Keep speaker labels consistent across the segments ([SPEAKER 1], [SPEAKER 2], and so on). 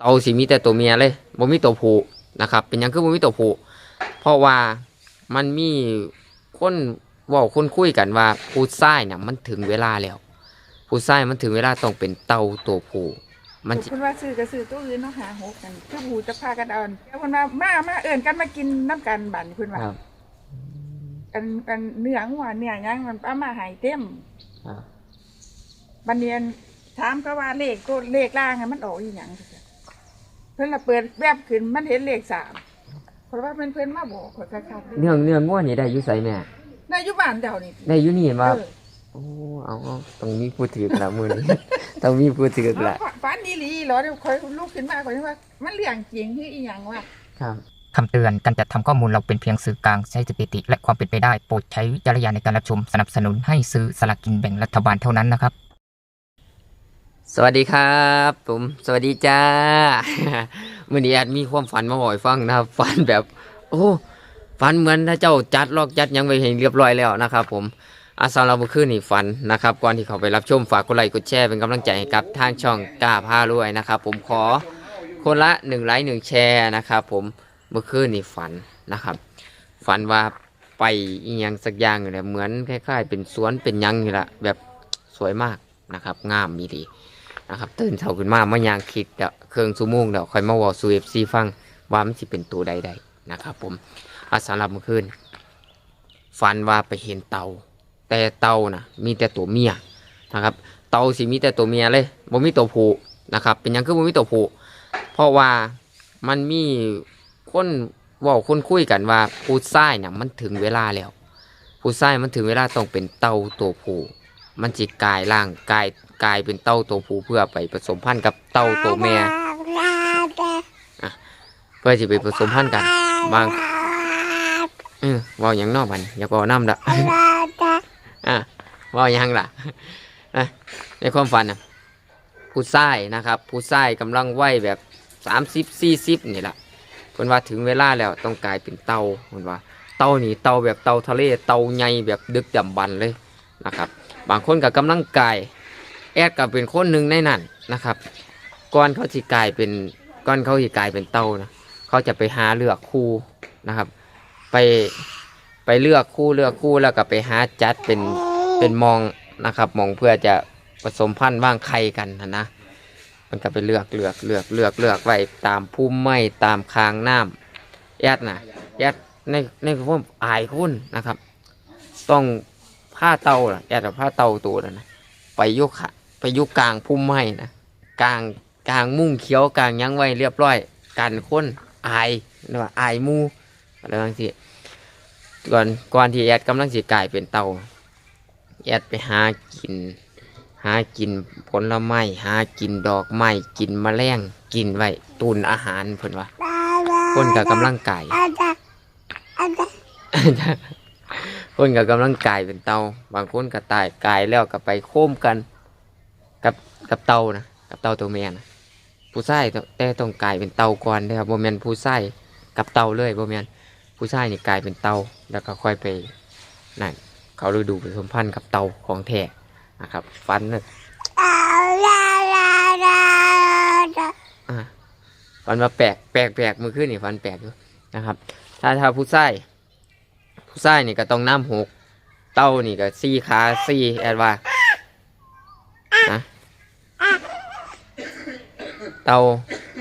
[SPEAKER 1] เต่าสิมีแต่ตัวเมียเลยบ่มีตัวผู้นะครับ เป็นหยังคือบ่มีตัวผู้เพราะว่ามันมีคนเว้าคนคุยกันว่าผู้ชายน่ะมันถึงเวลาแล้วผู้ชายมันถึงเวลาต้องเป็นเต่าตัวผู้มันสิ
[SPEAKER 2] คุณว่าซื้อก็ซื้อตัวอื่นเนาะหาหกกันคือหูจะพากันเอาแล้วคุณว่ามามาเอิ่นกันมากินน้ำกันบันคุณว่า
[SPEAKER 1] ครับ
[SPEAKER 2] กันกันเนื้อหัวเนื้อหยังมันเอามาใหายเต็ม
[SPEAKER 1] ครับ
[SPEAKER 2] บันเนียนถามเขาว่าเลขตัวเลขล่างอะมันออกอีหยัง เพิ่นละเปิดแวบขึ้นมันเห็นเลขสามเพราะว่าเพิ่นเพิ่นมาบอกขอยคักๆ
[SPEAKER 1] เนื้อเนื้อง่วนี่ได้อยู่ไสแม่
[SPEAKER 2] ในยุบ้านเจ้านี่
[SPEAKER 1] ได้อยู่นี่ว่า
[SPEAKER 2] เออ
[SPEAKER 1] โอ้เอาเอาต้องมีผู้ถือกละมื้อนี้ ต้องมีผู้ถือกละ
[SPEAKER 2] เอาฝันดีหลีเหรอเดี๋ยวคอยลุกขึ้นมาคอยว่า มันเรื่องจริงคืออีหยังวะ
[SPEAKER 1] ครับ
[SPEAKER 3] คำเตือนการจัดทำข้อมูลเราเป็นเพียงสื่อกลางใช้สถิติ และความเป็นไปได้ โปรดใช้วิจารณญาณในการรับชม สนับสนุนให้ซื้อสลากกินแบ่งรัฐบาลเท่านั้นนะครับ
[SPEAKER 1] สวัสดีครับผมสวัสดีจ้ามื่อนี้แอดมีความฝันมาบ่อยฟังนะครับฝันแบบ โอ้ฝันเหมือนถ้าเจ้าจัดลอกจัดยังไปเห็นเรียบร้อยแล้วนะครับ ผมอาสาเราเมื่อคืนนี่ฝันนะครับก่อนที่เขาไปรับชมฝากกดไลค์กดแชร์เป็นกำลังใจให้กับทางช่องกล้าพารวยนะครับ ผมขอคนละหนึ่งไลค์หนึ่งแชร์นะครับ ผมเมื่อคืนนี่ฝันนะครับ ฝันว่าไปอีหยังสักอย่างนี่แหละเหมือนคล้าย ๆ เป็นสวนเป็นยังนี่แหละแบบสวยมากนะครับงามมีดี นะครับตื่นเช้าขึ้นมามายังคิดเดเครื่องซูโมงเดี๋ยวคอยมาวอซูเอฟซีฟังว่ามันสิเป็นตัวใดๆนะครับผมอาสำหรับเมื่อคืนฝันว่าไปเห็นเตา แต่เตานะมีแต่ตัวเมียนะครับเตาสิมีแต่ตัวเมียเลยบ่มีตัวผู้นะครับ เป็นยังคือบ่มีตัวผู้เพราะว่ามันมีคนว่าคนคุยกันว่าผู้ชายน่ะมันถึงเวลาแล้ว ผู้ชายมันถึงเวลาต้องเป็นเตาตัวผู้มันจิกายร่างกาย กลายเป็นเต้าตัวผู้เพื่อไปผสมพันธุ์กับเต้าตัวแม่อะเพื่อจะไปผสมพันธุ์กันบางเออเว่าอย่างนอกมันอย่าบอกน้ำละอะเว่าอย่างล่ะนะในความฝันนะผู้ชายนะครับ ผู้ชายกำลังไหวแบบสามสิบสี่สิบนี่แหละเพิ่นว่าถึงเวลาแล้วต้องกลายเป็นเต่าเพิ่นว่าเต่านี่เต่าแบบเต่าทะเลเต่าใหญ่แบบดึกดำบรรพ์เลยนะครับ บางคนกับกำลังกาย แอดกับเป็นคนหนึ่งในนั้นนะครับก่อนเขาสิกลายเป็นก่อนเขาสิกลายเป็นเต้านะเขาจะไปหาเลือกคู่นะครับ ไปไปเลือกคู่เลือกคู่แล้วก็ไปหาจัดเป็นเป็นมองนะครับมองเพื่อจะผสมพันธุ์ว่างไข่กันนะนะมันก็ไปเลือกเลือกเลือกเลือกเลือกไว้ตามพุ่มไม้ตามคางน้ำแอดนะแอดในในความอายคุณนะครับ ต้องผ้าเตาล่ะแอดเอาผ้าเตาตัวนะไปอยุกะ ไปอยุกกลางพุ่มไม้นะกลางกลางมุ้งเขียวกลางหยังไว้เรียบร้อยกันคนอายหรือว่าอายหมูอะไรบางทีก่อนก่อนที่แอดกำลังสิกลายเป็นเตาแอดไปหากิน หากินผลไม้หากินดอกไม้กินแมลงกินไว้ตุนอาหารเพิ่นว่าคนกับกำลังกายคนกับกำลังกายเป็นเตาบางคนก็ตายกายแล้วก็ไปโค้มกัน กับกับเตานะกับเตาตัวเมียนะผู้ชายต้แต่ต้องกลายเป็นเตาก่อนนะครับโมเมนผู้ชายกับเตาเลยโมเมนผู้ชายนี่กลายเป็นเตาแล้วก็ค่อยไปนั่นเขาฤดูผสมพันธุ์กับเตาของแท้นะครับ ฟันเลยอะฟันมาแปลกแปลกแปลกมือขึ้นนี่ฟันแปลกอยู่นะครับ ถ้าถ้าผู้ชายผู้ชายนี่ก็ต้องน้ำหกเต้านี่ก็สี่ขาสี่แอดว่านะ เต้า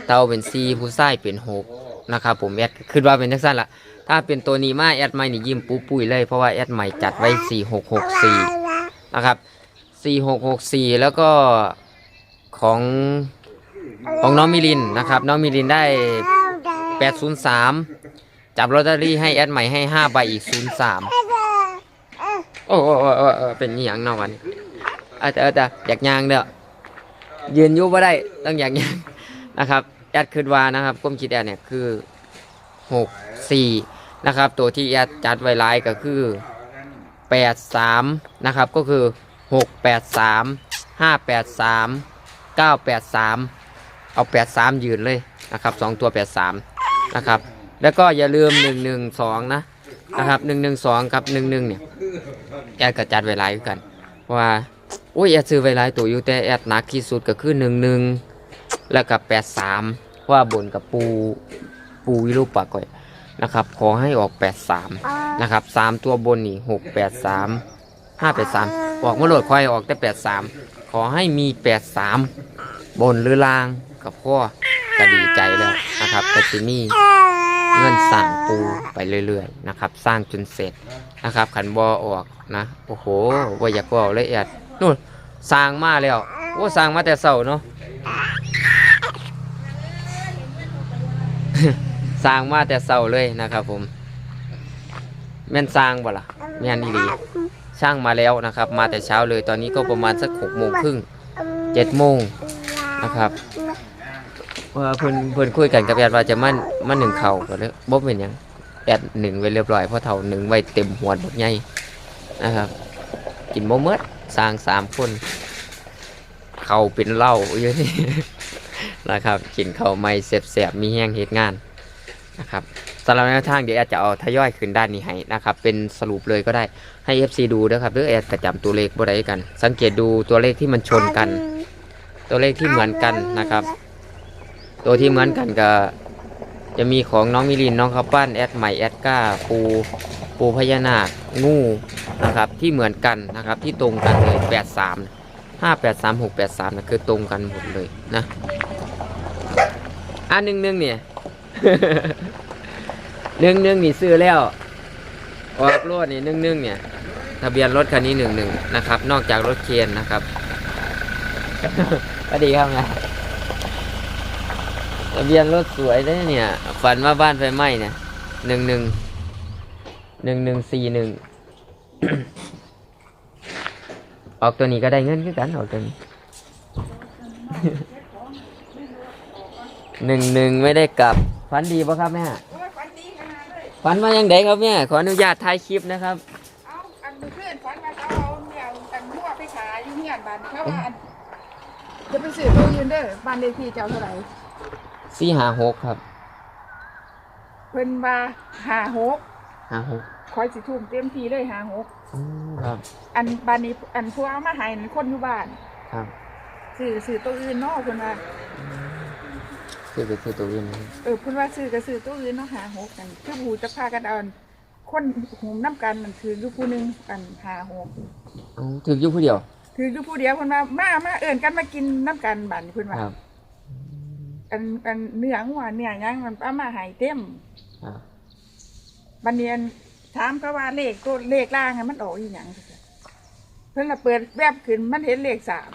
[SPEAKER 1] เต้าเป็นสี่ผู้ชายเป็นหกนะครับผมแอดคิดว่าเป็นทักสั้นละถ้าเป็นตัวนี้มาแอดใหม่นี่ยิ้มปุ๊ปุ้ยเลยเพราะว่าแอดใหม่จัดไว้สี่หกหกสี่นะครับสี่หกหกสี่แล้วก็ของของน้องมิลินนะครับ น้องมิลินได้แปดศูนย์สามจับลอตเตอรี่ให้แอดใหม่ให้ห้าใบอีกศูนย์สามโอ้โอ้โอ้โอเป็นอหย่างนอกวันนี้อาจจะอาจจะอยากยางเด้อยืนอยู่บ่ได้ต้องอยากยาง นะครับแอดคิดว่านะครับก้มคิดแอดเนี่ยคือหกสี่นะครับ ตัวที่แอดจัดไว้หลายก็คือแปดสามนะครับ ก็คือหกแปดสามห้าแปดสามเก้าแปดสามเอาแปดสามยืนเลยนะครับสองตัวแปดสามนะครับ แล้วก็อย่าลืมหนึ่งหนึ่งสองนะนะครับหนึ่งหนึ่งสองกับหนึ่งหนึ่งเนี่ยแอดก็จัดไว้หลายคือกันว่าโอ้ยแอดซื้อไว้หลายตัวอยู่แต่แอดหนักที่สุดก็คือหนึ่งหนึ่ง แล้วกับแปดสามว่าบนกับปูปูวิรูปากก่อยนะครับ ขอให้ออกแปดสามนะครับสามตัวบนนี่หกแปดสามห้าแปดสามบอกมาโหลดคอยออกแต่แปดสามขอให้มีแปดสามบนหรือล่างกับพ่อก็ดีใจแล้วนะครับก็จะมีเงินสั่งปูไปเรื่อยๆนะครับ สร้างจนเสร็จนะครับ ขันบอออกนะโอ้โหว่าอยากบอกเลยแอดนู่นสร้างมาแล้วโอ้สร้างมาแต่เสาเนาะ สร้างมาแต่เศร้าเลยนะครับผมแม่นสร้างบ่ล่ะแม่นอีหลีช่างมาแล้วนะครับ มาแต่เช้าเลยตอนนี้ก็ประมาณสักหกโมงครึ่งเจ็ดโมงนะครับว่าเพิ่นเพิ่นคุยกันกับแอดว่าจะมั่นมั่นหนึ่งเข่าก็เลยบ่เป็นหยังแอดหนึ่งไว้เรียบร้อยเพราะเท่าหนึ่งไว้เต็มหัวหมดใหญ่นะครับ กินบ่เมดสร้างสามคน เข่าเป็นเหล้าอยู่นี่ นะครับกินข้าวไม่เสียบๆมีแห้งเหตุงานนะครับสำหรับแนวทางเดี๋ยวแอดจะเอาทยอยขึ้นด้านนี้ให้นะครับเป็นสรุปเลยก็ได้ให้ FC ดูนะครับหรือแอดกระจำตัวเลขบ่ได้กัน สังเกตดูตัวเลขที่มันชนกัน ตัวเลขที่เหมือนกันนะครับ ตัวที่เหมือนกันก็จะมีของน้องมิลินน้องข้าวปั้นแอดใหม่แอดก้าปูปูพญานาคงูนะครับที่เหมือนกันนะครับที่ตรงกันเลย 83ห้าแปดสามหกแปดสามนะคือตรงกันหมดเลยนะ อะหนึ่งหนึ่งเนี่ยหนึ่งหนึ่งนี่ซื้อแล้วออกรถนี่หนึ่งหนึ่งเนี่ย ทะเบียนรถคันนี้หนึ่งหนึ่งนะครับ นอกจากรถเคนนะครับก็ดีครับนะทะเบียนรถสวยเลยเนี่ยฝันว่าบ้านไฟไหม้เนี่ยหนึ่งหนึ่งหนึ่งหนึ่งสี่หนึ่งออกตัวนี้ก็ได้เงินคือกันออกตัวนี้ หนึ่งหนึ่งไม่ได้กลับฝันดีปะครับแม่
[SPEAKER 2] โอ้ยฝันดีขนาดเลย
[SPEAKER 1] ฝันมายังไงครับแม่ขออนุญาตถ่ายคลิปนะครับ
[SPEAKER 2] เอาอันเพื่อนฝันว่าเขาเอาเนี่ยอันมั่วไปขายอยู่เฮียนบ้านเขาว่าอันจะไปซื้อตัวยืนเด้อบ้านเลขที่เจ้าเท่าไหร่
[SPEAKER 1] สี่หาหกครับ
[SPEAKER 2] เพิ่นว่าหาหก
[SPEAKER 1] หาหก
[SPEAKER 2] คอยสิทุ่มเต็มที่เลยหาหก
[SPEAKER 1] อืมครับ
[SPEAKER 2] อันบ้านนี้อันผู้เอามาให้นั่นคนอยู่บ้าน
[SPEAKER 1] ครับ
[SPEAKER 2] ซื้อซื้อตัวอื่นเนาะเพิ่นว่า
[SPEAKER 1] คือไปคือตัวเอง
[SPEAKER 2] เออเพิ่นว่าซื้อก็ซื้อตัวอื่นเนาะหาหกกันคือผู้จะพากันเอาอันคนหุมน้ำกันนั่นคืออยู่ผู้หนึงอันหาหก
[SPEAKER 1] อ๋อถึงอยู่ผู้เดียว
[SPEAKER 2] คืออยู่ผู้เดียวเพิ่นว่ามามาเอิ้นกันมากินน้ำกันบัดนี้เพิ่นว่า
[SPEAKER 1] ครับ
[SPEAKER 2] อันอันเนื้อหัวเนื้อหยังมันเอามาให้เต็ม
[SPEAKER 1] ครับ
[SPEAKER 2] บัดนี้อันถามเขาว่าเลขตัวเลขล่างอะมันออกอีหยังเพิ่นละเปิดแวบขึ้นมันเห็นเลขสาม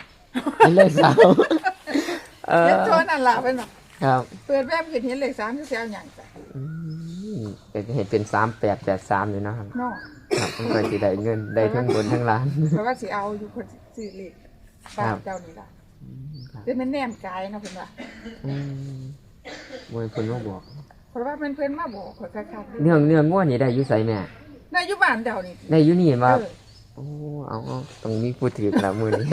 [SPEAKER 1] เป็นเลขสามเออ
[SPEAKER 2] เห็นโทนนั่นล่ะเพิ่นว่า
[SPEAKER 1] ครับ
[SPEAKER 2] เปิดแวบขึ้นเห็นเลขสามคือสิเอาหยังจ้ะ
[SPEAKER 1] อืมเป็นเห็นเป็นสามแปดแปดสามอยู่นะครับ
[SPEAKER 2] เนาะ
[SPEAKER 1] ครับมันก็สิได้เงินได้ทั้งบนทั้งล่าง
[SPEAKER 2] เพราะว่าสิเอาอยู่คนซื้อเลขบ้า
[SPEAKER 1] ครั
[SPEAKER 2] น
[SPEAKER 1] บ
[SPEAKER 2] เจ้านี่ล่ะ
[SPEAKER 1] ครับ
[SPEAKER 2] เป็นแม่นแนมกายเนาะเพิ่นว่า
[SPEAKER 1] อืมมวยคนมาบอก
[SPEAKER 2] เพราะว่าเพิ่นเพิ่นมาบอกข่อยคักๆ
[SPEAKER 1] เนื้อเนื้อง้วนี่ได้อยู่ใส่แม่
[SPEAKER 2] ในอยู่บ้านเจ้านี่
[SPEAKER 1] ได้อยู่นี่เห็นว่า
[SPEAKER 2] เออ
[SPEAKER 1] โอ้เอาเอาต้องมีผู้ถือกละมือนี้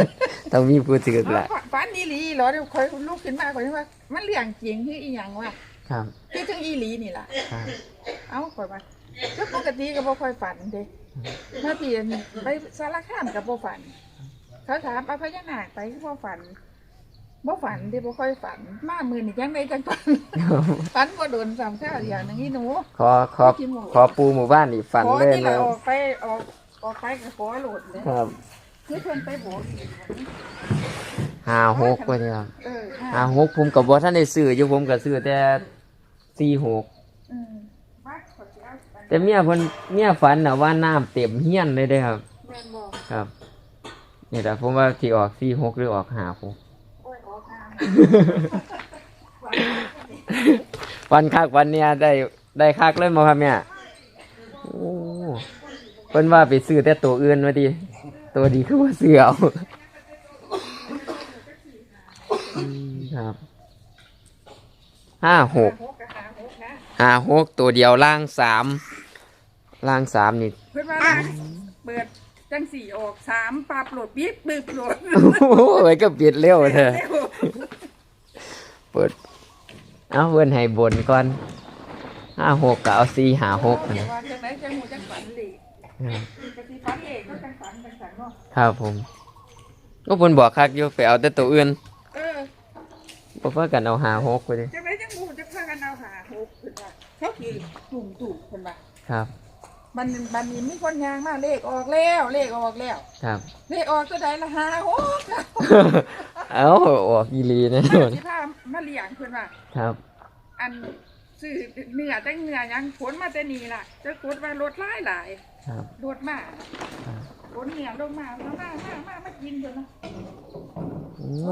[SPEAKER 1] ต้องมีผู้ถือกละ
[SPEAKER 2] เอา ฝันอีหลีเหรอเดี๋ยวข่อยลุกขึ้นมาข่อยว่า มันเรื่องจริงคืออีหยังวะ
[SPEAKER 1] ครับ
[SPEAKER 2] คือถึงอีหลีนี่ล่ะ
[SPEAKER 1] ครับ
[SPEAKER 2] เอ้าข่อยว่าก็ปกติก็บ่ค่อยฝันเด้เมื่อปีนไปสารคามก็บ่ฝัน เขาถามเอาพญานาคไปคือบ่ฝันบ่ฝันเด้บ่ค่อยฝัน มามื้อนี้จังไดจังฝันฝันบ่โดนซ้ำข้าวอย่างหนึงอีหนู
[SPEAKER 1] ขอขอขอปูหมู่บ้านอีกฝัน
[SPEAKER 2] ขอ
[SPEAKER 1] เลย
[SPEAKER 2] ที่
[SPEAKER 1] นะ
[SPEAKER 2] เราออกไปออกออกไปก็ขอโหลดเลย
[SPEAKER 1] ครับ
[SPEAKER 2] คือเพิ่นไปโบสถ์
[SPEAKER 1] หาหกว่าเนี่ยครับ
[SPEAKER 2] เออ
[SPEAKER 1] หาหกผมกับว่าท่านได้ซื้ออยู่ผมก็ซื้อแต่สี่หก
[SPEAKER 2] อืมมาขอสิเอาไป
[SPEAKER 1] แต่เมียเพิ่นเมียฝันน่ะว่าน้ำเต็มเฮียนเลยเด้อครับ
[SPEAKER 2] แม่นบ่
[SPEAKER 1] ครับนี่แต่ผมว่าที่ออกสี่หกหรือออกหาหก
[SPEAKER 2] โอ้ยออกงาม
[SPEAKER 1] วันคักวันเนี้ยได้ได้คักเลยมาครับเนี่ยโอ้เพิ่นว่าไปซื้อแต่ตัวอื่นมาดิตัวดีคือว่าเสือเอา ครับห้าหก
[SPEAKER 2] หกกับหาหกนะ
[SPEAKER 1] ห้าหกตัวเดียวล่างสามล่างสามนี่
[SPEAKER 2] เพิ่นว่าเปิดจังสี่ออกสามปรับโหลดปิ๊บปึ๊บโหลด
[SPEAKER 1] โอ้ยก็ปิดเร็วเถอะ
[SPEAKER 2] เร็ว
[SPEAKER 1] เปิด เอาเพื่อนให้บนก่อนห้าหกก็เอาสี่หาหก
[SPEAKER 2] เดี๋ย
[SPEAKER 1] นะ
[SPEAKER 2] วว่าจังไหนจังหูจังฝันเลย
[SPEAKER 1] ครับ
[SPEAKER 2] กะสิฝันเองก็จังฝันจังสันเนาะ
[SPEAKER 1] ครับผม ก็เพิ่นบอกคักอยู่ไปเอาแต่ตัวอื่น
[SPEAKER 2] เออ
[SPEAKER 1] บ่ว่ากันเอาหาหกไปดิ
[SPEAKER 2] จังไดจังหมู่จะพากันเอาหาหกขึ้นว่าเขาคือตุ่มตุ่มเพิ่นว่า
[SPEAKER 1] ครับ
[SPEAKER 2] มันมันนี้มีคนยางมาเลขออกแล้ว เลขออกแล้ว
[SPEAKER 1] ครับ
[SPEAKER 2] เลขออกตัวใดละหาหก
[SPEAKER 1] เอาออกอีหลีแน่นอน
[SPEAKER 2] สิพามาเลี้ยงเพิ่นว่า
[SPEAKER 1] ครับ
[SPEAKER 2] อันซื้อเนื้อแต่เนื้อยังผลมาแต่นี่ล่ะจะกดว่ารถหลายหลาย
[SPEAKER 1] ครับ
[SPEAKER 2] รถมา
[SPEAKER 1] ครับ
[SPEAKER 2] ผลเนื้อลงมามามามามามากินเพิ่นะ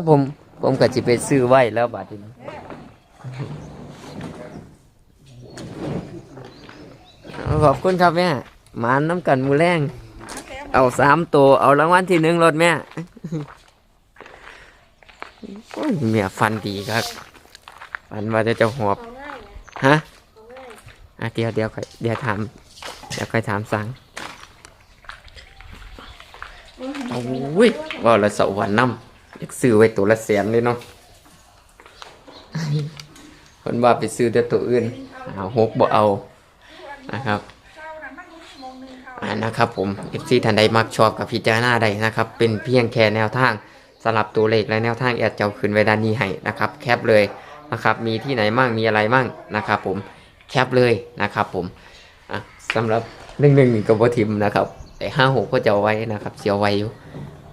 [SPEAKER 1] ผมผมก็สิไปซื้อไว้แล้วบาดนี้
[SPEAKER 2] แท้
[SPEAKER 1] เอาขอบคุณครับแม่หมาน้ำกันมือแรงเอาสามตัว เอารางวัลที่หนึ่งรถแม่ยเมียฟันดีครับฟันว่าจะจะหอบฮะอะเดี๋ยวเดี๋ยวค่อยเดี๋ยวถามเดี๋ยวค่อยถามสั่งโอ้ยว่าละสวรรค์น้ำ อยากซื้อไว้ตัวละแสนเลยเนาะคนว่าไปซื้อแต่ตัวอื่นเอาหกบ่เอานะครับ
[SPEAKER 2] เจ้าน่ะมันมีโมงหนึงเขา
[SPEAKER 1] อ่านะครับผม FC ท่านใดมักชอบกับพิจารณาใดนะครับ เป็นเพียงแค่แนวทางสลับตัวเลขและแนวทางแอดเจ้าขึ้นไว้ด้านนี้ให้นะครับ แคปเลยนะครับมีที่ไหนมั่งมีอะไรมั่งนะครับ ผมแคปเลยนะครับ ผมอะสำหรับหนึ่งหนึ่งกับบทิมนะครับแต่ห้าหกก็จะไว้นะครับเสียวไว้อยู่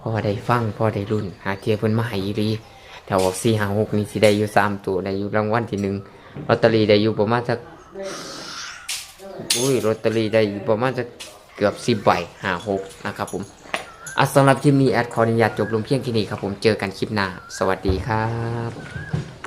[SPEAKER 1] พอได้ฟังพอได้รุ่น หาเทียเพิ่นมาให้อีรีแถวบอกสี่หาหกนี่สิได้อยู่สามตัวได้อยู่รางวัลที่หนึ่งลอตเตอรี่ได้อยู่ประมาณสักอุ้ยลอตเตอรี่ได้อยู่ประมาณจะเกือบสิบใบหาหกนะครับผมอะสำหรับคลิปนี้แอดขออนุญาตจบลงเพียงแค่นี้ครับผมเจอกันคลิปหน้า สวัสดีครับ